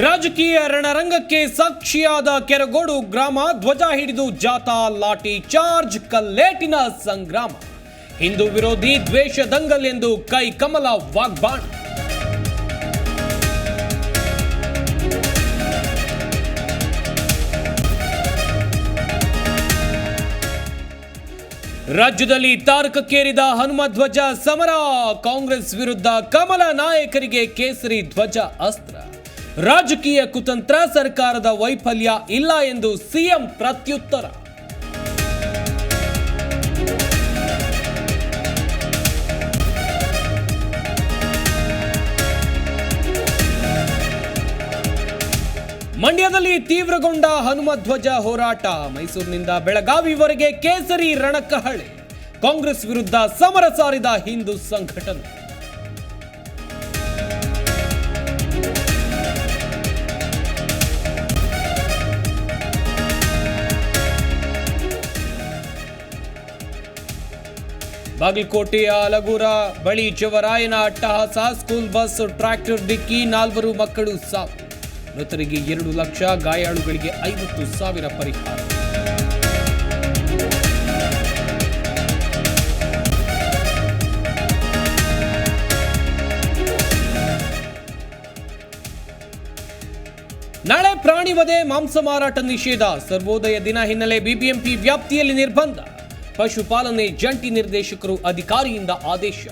ರಾಜಕೀಯ ರಣರಂಗಕ್ಕೆ ಸಾಕ್ಷಿಯಾದ ಕೆರಗೋಡು ಗ್ರಾಮ ಧ್ವಜ ಹಿಡಿದು ಜಾಥಾ ಲಾಠಿ ಚಾರ್ಜ್ ಕಲ್ಲೇಟಿನ ಸಂಗ್ರಾಮ. ಹಿಂದೂ ವಿರೋಧಿ ದ್ವೇಷ ದಂಗಲ್ ಎಂದು ಕೈ ಕಮಲ ವಾಗ್ಬಾಣ. ರಾಜ್ಯದಲ್ಲಿ ತಾರಕಕ್ಕೇರಿದ ಹನುಮ ಧ್ವಜ ಸಮರ, ಕಾಂಗ್ರೆಸ್ ವಿರುದ್ಧ ಕಮಲ ನಾಯಕರಿಗೆ ಕೇಸರಿ ಧ್ವಜ ಅಸ್ತ್ರ. ರಾಜಕೀಯ ಕುತಂತ್ರ ಸರ್ಕಾರದ ವೈಫಲ್ಯ ಇಲ್ಲ ಎಂದು ಸಿಎಂ ಪ್ರತ್ಯುತ್ತರ. ಮಂಡ್ಯದಲ್ಲಿ ತೀವ್ರಗೊಂಡ ಹನುಮಧ್ವಜ ಹೋರಾಟ. ಮೈಸೂರಿನಿಂದ ಬೆಳಗಾವಿವರೆಗೆ ಕೇಸರಿ ರಣಕಹಳೆ. ಕಾಂಗ್ರೆಸ್ ವಿರುದ್ಧ ಸಮರ ಸಾರಿದ ಹಿಂದೂ ಸಂಘಟನೆ. ಬಾಗಲಕೋಟೆಯ ಅಲಗೂರ ಬಳಿ ಚವರಾಯನ ಅಟ್ಟಹಾಸ ಸ್ಕೂಲ್ ಬಸ್ ಟ್ರ್ಯಾಕ್ಟರ್ ಡಿಕ್ಕಿ, ನಾಲ್ವರು ಮಕ್ಕಳು ಸಾವು ಮೃತರಿಗೆ ಎರಡು ಲಕ್ಷ, ಗಾಯಾಳುಗಳಿಗೆ ಐವತ್ತು ಸಾವಿರ ಪರಿಹಾರ. ನಾಳೆ ಪ್ರಾಣಿ ವಧೆ, ಮಾಂಸ ಮಾರಾಟ ನಿಷೇಧ. ಸರ್ವೋದಯ ದಿನ ಹಿನ್ನೆಲೆ ಬಿಬಿಎಂಪಿ ವ್ಯಾಪ್ತಿಯಲ್ಲಿ ನಿರ್ಬಂಧ. ಪಶುಪಾಲನೆ ಜಂಟಿ ನಿರ್ದೇಶಕರು ಅಧಿಕಾರಿಯಿಂದ ಆದೇಶ.